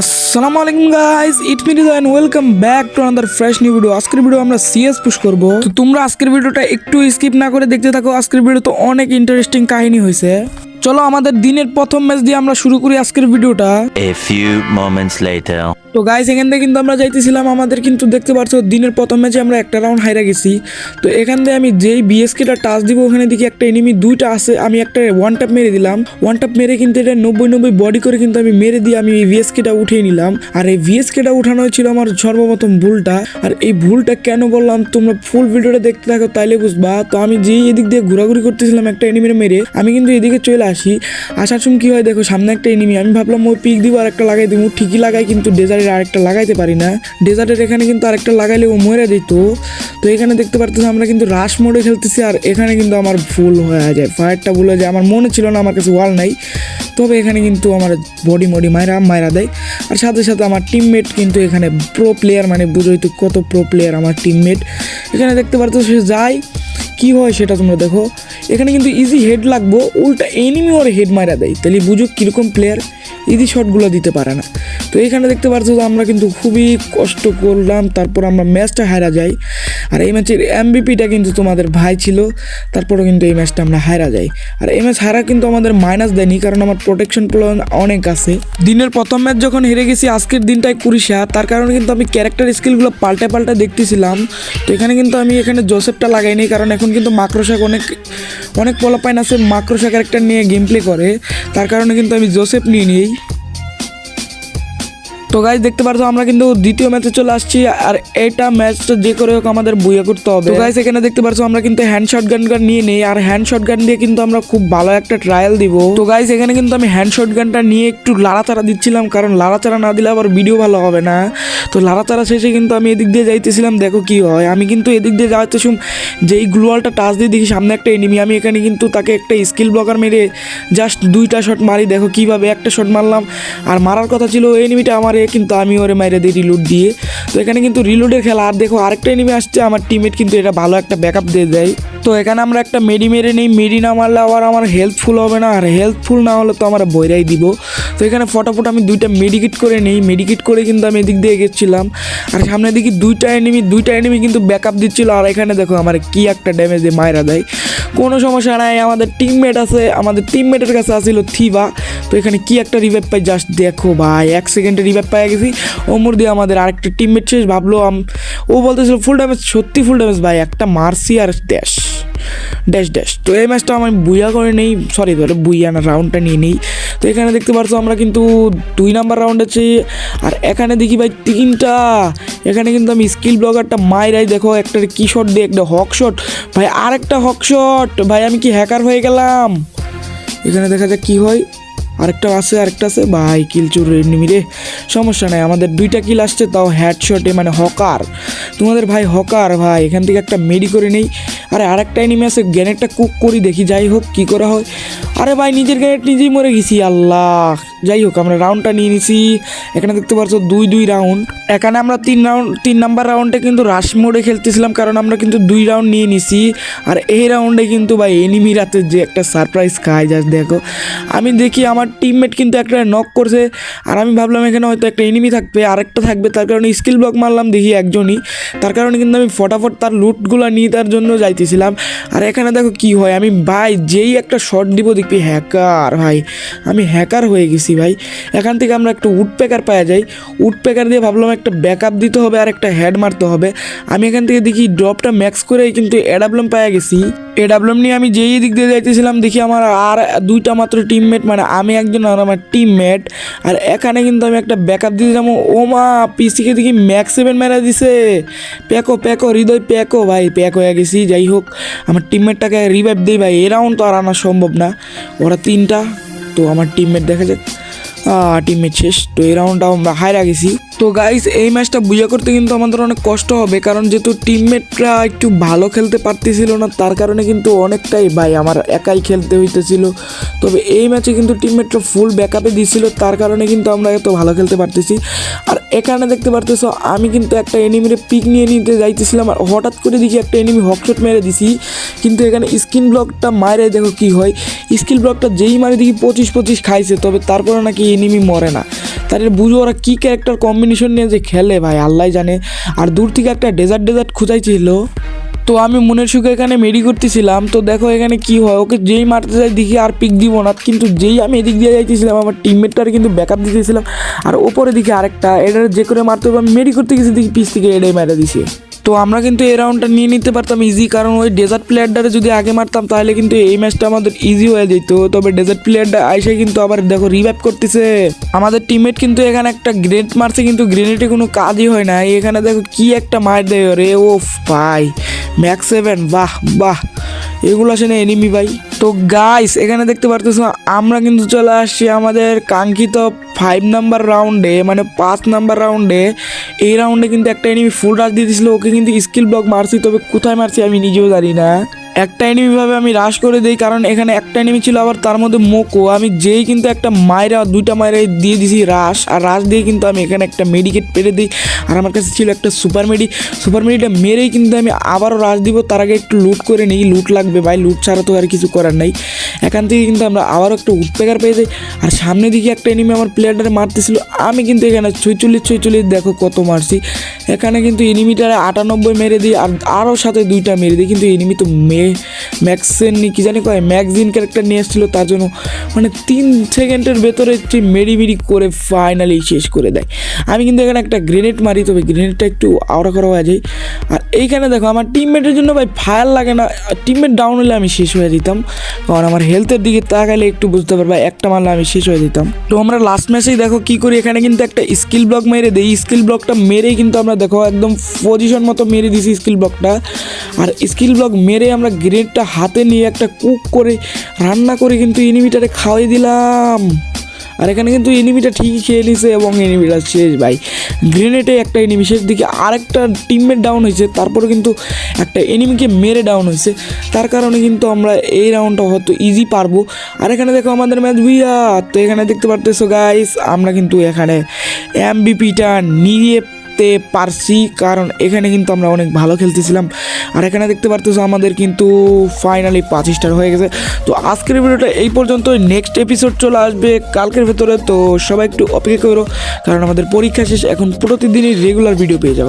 আসসালামু আলাইকুম guys it me Riza and welcome back to another fresh new video আজকের video আমরা CS push করব। তো তোমরা আজকের ভিডিওটা একটু স্কিপ না করে দেখতে থাকো। আজকের ভিডিও তো অনেক ইন্টারেস্টিং কাহিনী হয়েছে। চলো আমাদের দিনের প্রথম ম্যাচ দিয়ে আমরা শুরু করি আজকের ভিডিওটা এ ফিউ মোমেন্টস later. তো গাইস এখান থেকে কিন্তু আমরা যাইতেছিলাম, আমাদের কিন্তু দেখতে পাচ্ছ দিনের প্রথম ম্যাচে আমরা একটা রাউন্ড হাইরা গেছি। তো এখান থেকে আমি যেই বিএসকেটা টাচ দিব, ওখানে দেখি একটা এনিমি দুইটা আছে, আমি একটা ওয়ান টাপ মেরে দিলাম। ওয়ান টাপ মেরে কিন্তু এটা নব্বই নব্বই বডি করে কিন্তু আমি মেরে দিয়ে আমি এই ভিএসকেটা উঠিয়ে নিলাম। আর এই ভিএসকেটা উঠানো ছিল আমার সর্বপ্রথম ভুলটা। আর এই ভুলটা কেন বললাম, তোমরা ফুল ভিডিওটা দেখতে থাকো, তাইলে বুঝবা। তো আমি যেই এদিক দিয়ে ঘোরাঘুরি করতেছিলাম একটা এনিমিরে মেরে, আমি কিন্তু এদিকে চলে আসি। আসার সময় কি হয়, দেখো সামনে একটা এনিমি আমি ভাবলাম ওই পিক দিব আর একটা লাগাই দিব, ঠিকই লাগাই, কিন্তু ডেজার্টের আরেকটা লাগাইতে পারি না। ডেজার্টের এখানে কিন্তু আরেকটা লাগাইলে ও মরে দিত তো এখানে দেখতে পারতেছি আমরা কিন্তু রাশ মোডে খেলতেছি আর এখানে কিন্তু আমার ভুল হয়ে যায়। ফায়ারটা ভুল হয়ে যায়। আমার মনে ছিল না, আমার কাছে ওয়াল নাই। তবে এখানে কিন্তু আমার বডি মডি মায়েরা মায়েরা দেয়। আর সাথে সাথে আমার টিমমেট কিন্তু এখানে প্রো প্লেয়ার মানে বুঝোই তো কত প্রো প্লেয়ার আমার টিমমেট এখানে দেখতে পারতো সে যায়। কি হয় সেটা তোমরা দেখো। এখানে কিন্তু ইজি হেড লাগবো, উল্টা এনিমি ওর হেড মারা দেয়। তাহলে বুঝো কীরকম প্লেয়ার ইজি শটগুলো দিতে পারে না। তো এখানে দেখতে পাচ্ছ যে আমরা কিন্তু খুবই কষ্ট করলাম, তারপর আমরা ম্যাচটা হারা যাই। আর এই ম্যাচের এমবিপিটা কিন্তু তোমাদের ভাই ছিল তারপরে কিন্তু এই ম্যাচটা আমরা হারা যাই। আর এই ম্যাচ হারা কিন্তু আমাদের মাইনাস দেয়নি, কারণ আমার প্রোটেকশন প্ল্যান অনেক আছে। দিনের প্রথম ম্যাচ যখন হেরে গেছি, আজকের দিনটাই কুড়িশা, তার কারণে কিন্তু আমি ক্যারেক্টার স্কিলগুলো পাল্টে পাল্টে দেখতেছিলাম। তো এখানে কিন্তু আমি এখানে জোসেফটা লাগাইনি, কারণ এখন কিন্তু মাক্রোশাক অনেক অনেক পোলাপাইন আছে মাক্রোসা ক্যারেক্টার নিয়ে গেম প্লে করে। তার কারণে কিন্তু আমি জোসেফ নিয়ে নিই। তো গাইজ দেখতে পারছ, আমরা কিন্তু দ্বিতীয় ম্যাচে চলে আসছি, আর এটা ম্যাচটা যে করে হোক আমাদের বুয়া করতে হবে। গাইজ এখানে দেখতে পারছ, আমরা কিন্তু হ্যান্ড শট গান নিয়ে নেই, আর হ্যান্ড শট গান দিয়ে কিন্তু আমরা খুব ভালো একটা ট্রায়াল দিব। তো গাইজ এখানে কিন্তু আমি হ্যান্ড শট গানটা নিয়ে একটু লাড়াচাড়া দিচ্ছিলাম, কারণ লাড়াচাড়া না দিলে আবার ভিডিও ভালো হবে না। তো লাড়াচাড়া শেষে কিন্তু আমি এদিক দিয়ে যাইতেছিলাম, দেখো কি হয়। আমি কিন্তু এদিক দিয়ে যাইতে শুম যেই গ্লোয়ালটা টাচ দিয়ে দেখি, সামনে একটা এনিমি আমি এখানে কিন্তু তাকে একটা স্কিল ব্লকার মেরে জাস্ট দুইটা শট মারি, দেখো কীভাবে একটা শট মারলাম। আর মারার কথা ছিল এনিমিটা আমার এ কিন্তু আমি ওরে মাইরে দিই রিলোড দিয়ে। তো এখানে কিন্তু রিলোডের খেলা। আর দেখো, আরেকটা এনিমি আসছে, আমার টিমমেট কিন্তু এটা ভালো একটা ব্যাকআপ দিয়ে দেয়। তো এখানে আমরা একটা মেডি মেরে নিই। মেডি না মারলে আবার আমার হেল্পফুল হবে না। আর হেল্পফুল না হলে তো আমার বইরাই দিব। তো এখানে ফটাফট আমি দুইটা মেডিকেট করে নিই। মেডিকেট করে কিন্তু আমি এদিক দিয়ে এগেছিলাম। আর সামনে দিকে দুইটা এনিমি দুইটা এনিমি কিন্তু ব্যাকআপ দিচ্ছিল। আর এখানে দেখো, আমার কি একটা ড্যামেজ দিয়ে মায়েরা দেয়। কোনো সমস্যা নাই। আমাদের টিমমেট আছে। আমাদের টিমমেটের কাছে আসছিল থিবা। তো এখানে কি একটা রিভাইভ পাই? জাস্ট দেখো ভাই, এক সেকেন্ডে রিভাইভ পাই গেছি। ওমর দিয়ে আমাদের আরেকটা টিমমেট শেষ, ভাবলো ও বলতেছিল ফুল ড্যামেজ সত্যি ফুল ড্যামেজ ভাই, একটা মার্সি আর ড্যাশ ড্যাশ ড্যাশ তো এই ম্যাচটা আমি বুইয়া করে নেই সরি ধরে বুইয়া না রাউন্ডটা নিয়ে নেই। তো এখানে দেখতে পারছ আমরা কিন্তু দুই নাম্বার রাউন্ড আছে। আর এখানে দেখি ভাই তিনটা, এখানে কিন্তু আমি স্কিল ব্লগারটা মাইরাই দেখো একটা কি শট দিয়ে, একটা হক শট ভাই আরেকটা হক শট ভাই আমি কি হ্যাকার হয়ে গেলাম? এখানে দেখা যাক কি হয়। আরেকটা আছে আরেকটা আছে। ভাই, কিল চুর মিলে সমস্যা নাই, আমাদের দুইটা কিল আসছে, তাও হ্যাডশটে মানে হকার। তোমাদের ভাই হকার, ভাই, এখান থেকে একটা মেডি করে নেই। আরে, আরেকটা এনিমি আছে গ্যানেটটা কুক করি, দেখি যাই হোক, কী করা হয়। আরে ভাই, নিজের গ্যানেট নিজেই মরে গেছি, আল্লাহ। যাই হোক, আমরা রাউন্ডটা নিয়ে নিছি। এখানে দেখতে পাচ্ছ দুই দুই রাউন্ড এখানে আমরা তিন রাউন্ড তিন নাম্বার রাউন্ডে কিন্তু রাশ মোডে খেলতেছিলাম, কারণ আমরা কিন্তু দুই রাউন্ড নিয়ে নিছি। আর এই রাউন্ডে কিন্তু ভাই এনিমি রাতে যে একটা সারপ্রাইজ খায় জাস্ট দেখো। আমি দেখি আমার টিমমেট কিন্তু একটা নক করছে, আর আমি ভাবলাম এখানে হয়তো একটা এনিমি থাকবে, আরেকটা থাকবে। তার কারণে স্কিল ব্লক মারলাম দেখি একজনই। তার কারণে কিন্তু আমি ফটাফট তার লুটগুলো নিয়ে তার জন্য যাইতেছিলাম। আর এখানে দেখো কি হয়, আমি ভাই যেই একটা শট দিব দেখবি হ্যাকার ভাই। আমি হ্যাকার হয়ে গেছি। ভাই। এখান থেকে আমরা একটা উড পাওয়া যাই উড দিয়ে ভাবলাম একটা ব্যাকআপ দিতে হবে আর একটা হেড মারতে হবে। আমি এখান থেকে দেখি ড্রপটা ম্যাক্স করে কিন্তু এডাবলম পাওয়া গেছি। এডাবলম নিয়ে আমি যেই দিক দিয়ে যাইতেছিলাম, দেখি আমার আর দুইটা মাত্র টিমমেট মানে আমি একজন আর আমার টিমমেট আর এখানে কিন্তু আমি একটা ব্যাকআপ যাব। ও মা পিসিকে দেখি ম্যাক্স সেভেন মেরা দিছে। প্যাকো প্যাকো, হৃদয় প্যাকো ভাই, প্যাক হয়ে গেছি। যাই হোক, আমার টিমমেটটাকে রিভাইভ দিই ভাই। এ রাউন্ড তো আর আনা সম্ভব না। ওরা তিনটা তো আমার টিমমেট দেখা যাক। টিমমেট শেষ। তো এই রাউন্ডটা আমরা হাইরা গেছি। তো গাইস এই ম্যাচটা বুঝা করতে কিন্তু আমাদের অনেক কষ্ট হবে, কারণ যেহেতু টিমমেটরা একটু ভালো খেলতে পারতেছিল না, তার কারণে কিন্তু অনেকটাই ভাই আমার একাই খেলতে হইতেছিল। তবে এই ম্যাচে কিন্তু টিমমেটরা ফুল ব্যাকআপে দিছিল, তার কারণে কিন্তু আমরা এত ভালো খেলতে পারতেছি। আর এখানে দেখতে পারতেছো, আমি কিন্তু একটা এনিমিরে পিক নিয়ে নিতে যাইতেছিলাম, আর হঠাৎ করে দেখি একটা এনিমি হকশট মেরে দিছি। কিন্তু এখানে স্কিন ব্লকটা মারে দেখো কি হয়। স্কিল ব্লকটা যেই মারে দেখি পঁচিশ পঁচিশ খাইছে, তবে তারপরে নাকি এনিমি মরে না। তাহলে বুঝো ওরা কী ক্যারেক্টার কম্বিনেশন নিয়ে যে খেলে ভাই আল্লাহ জানে। আর দূর থেকে একটা ডেজার্ট ডেজার্ট খুঁজাইছিল। তো আমি মনের সুখে এখানে মেডি করতেছিলাম। তো দেখো এখানে কি হয়, ওকে যেই মারতে যাই দেখি আর পিক দিব না। কিন্তু যেই আমি এদিক দিয়ে যাইতেছিলাম, আমার টিমমেটটার কিন্তু ব্যাকআপ দিতেছিলাম। আর ওপরে দিকে আরেকটা এটা যে করে মারতে হবে, আমি মেডি করতে গেছি, দেখি পিস থেকে এটাই মেরে দিছে। তো আমরা কিন্তু এই রাউন্ডটা নিয়ে নিতে পারতাম ইজি কারণ ওই ডেজার্ট প্লেয়ারটারে যদি আগে মারতাম, তাহলে কিন্তু এই ম্যাচটা আমাদের ইজি হয়ে যেত। তবে ডেজার্ট প্লেয়ারটা আইসে কিন্তু আবার দেখো রিভাইভ করতেছে। আমাদের টিমমেট কিন্তু এখানে একটা গ্রেনেড মারছে, কিন্তু গ্রেনেডে কোনো কাজই হয় না। এখানে দেখো কি একটা মার দেয় রে ও ভাই। ম্যাক্স সেভেন বাহ বাহ। এগুলো আসে না এনিমি ভাই। তো গাইস এখানে দেখতে পারতেছো, আমরা কিন্তু চলে আসছি আমাদের কাঙ্ক্ষিত ফাইভ নাম্বার রাউন্ডে মানে পাঁচ নাম্বার রাউন্ডে এই রাউন্ডে কিন্তু একটা এনিমি ফুল রাশ দিয়ে দিয়েছিল, ওকে কিন্তু স্কিল ব্লক মারছি, তবে কোথায় মারছি আমি নিজেও জানি না। একটা এনিমি ভাবে আমি রাশ করে দিই, কারণ এখানে একটা এনিমি ছিল, আবার তার মধ্যে মোকো। আমি যেই কিন্তু একটা মায়েরা দুইটা মায়েরা দিয়ে দিছি রাশ আর রাশ দিয়ে কিন্তু আমি এখানে একটা মেডিকেট পেরে দিই। আর আমার কাছে ছিল একটা সুপার মেডি, সুপার মেডিটা মেরেই কিন্তু আমি আবারও রাশ দিব, তার আগে একটু লুট করে নিই লুট লাগবে ভাই লুট ছাড়া তো আর কিছু করার নাই। এখান থেকে কিন্তু আমরা আবারও একটা উৎপেকার পেয়ে যাই। আর সামনে দিকে একটা এনিমি আমার প্লেয়ারটারে মারতেছিল, আমি কিন্তু এখানে ছয়চল্লিশ ছয়চল্লিশ, দেখো কত মারছি। এখানে কিন্তু এনিমিটারে আটানব্বই মেরে দিই, আর আরও সাথে দুইটা মেরে দিই, কিন্তু এনিমি তো মে ম্যাক্সেন নি, কি জানি কয় ম্যাগজিন ক্যারেক্টার নিয়ে এসেছিল, তার জন্য মানে তিন সেকেন্ডের ভেতরে মেরি মেরি করে ফাইনালি শেষ করে দেয়। আমি কিন্তু এখানে একটা গ্রেনেড মারি তবে গ্রেনেডটা একটু আওড়া করা হয়ে যায়। আর এইখানে দেখো, আমার টিমমেটের জন্য ভাই ফায়ার লাগে না। টিমমেট ডাউন হলে আমি শেষ হয়ে দিতাম কারণ আমার হেলথের দিকে তাকালে একটু বুঝতে পারবা একটা মারলে আমি শেষ হয়ে দিতাম তো আমরা লাস্ট ম্যাচেই দেখো কি করি, এখানে কিন্তু একটা স্কিল ব্লক মেরে দিই। স্কিল ব্লকটা মেরেই কিন্তু আমরা দেখো, একদম পজিশন মতো মেরে দিছি স্কিল ব্লকটা আর স্কিল ব্লক মেরে আমরা গ্রেনেডটা হাতে নিয়ে একটা কুক করে, রান্না করে কিন্তু এনিমিটারে খাওয়াই দিলাম। আর এখানে কিন্তু এনিমিটা ঠিকই খেয়ে নিছে এবং এনিমিটা শেষ, ভাই। গ্রেনেডে একটা এনিমি শেষ দিকে আরেকটা টিমমেট ডাউন হয়েছে তারপরে কিন্তু একটা এনিমিকে মেরে ডাউন হয়েছে। তার কারণে কিন্তু আমরা এই রাউন্ডটা হয়তো ইজি পারব। আর এখানে দেখো আমাদের ম্যাচ ভুইয়া তো এখানে দেখতে পারতেছো গাইস আমরা কিন্তু এখানে এমবিপিটা নিয়ে তে পারছি, কারণ এখানে কিন্তু আমরা অনেক ভালো খেলতেছিলাম। আর এখানে দেখতে পারতেছো আমাদের কিন্তু ফাইনালি পাঁচ স্টার হয়ে গেছে। তো আজকের ভিডিওটা এই পর্যন্ত নেক্সট এপিসোড চলে আসবে কালকের ভেতরে। তো সবাই একটু অপেক্ষা করো, কারণ আমাদের পরীক্ষা শেষ। এখন প্রতিদিনই রেগুলার ভিডিও পেয়ে যাবা।